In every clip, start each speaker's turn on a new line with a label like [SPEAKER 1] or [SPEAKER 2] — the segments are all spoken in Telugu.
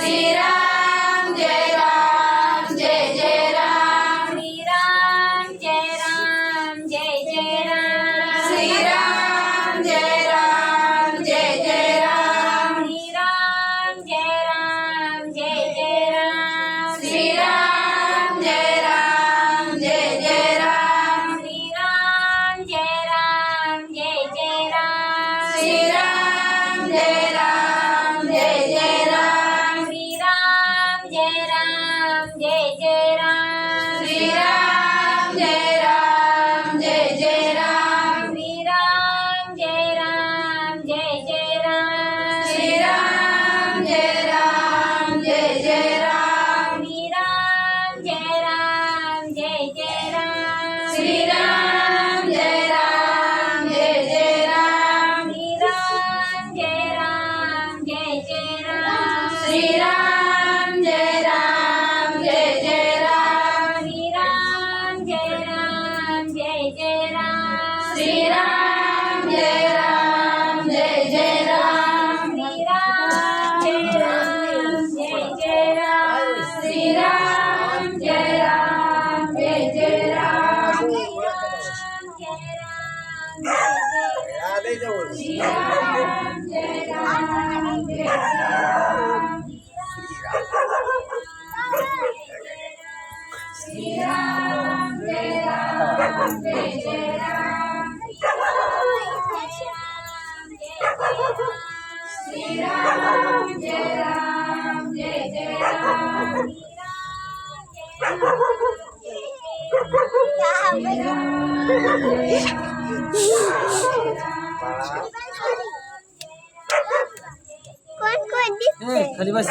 [SPEAKER 1] será. Yeah, yeah. జై జవాన్
[SPEAKER 2] శ్రీరామ్ జయ రామ్ జయ జయ రామ్
[SPEAKER 1] శ్రీరామ్ జయ రామ్.
[SPEAKER 3] खाली बस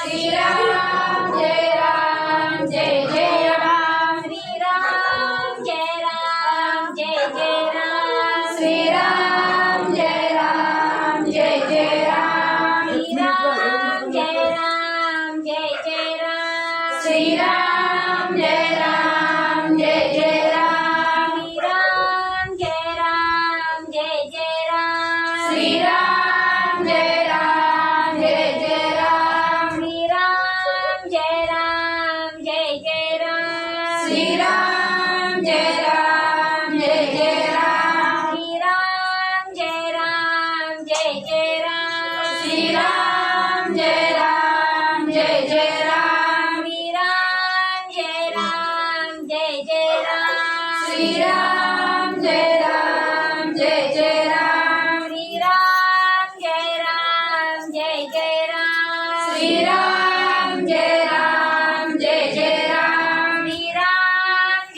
[SPEAKER 2] श्री राम श्रीराम जय
[SPEAKER 1] राम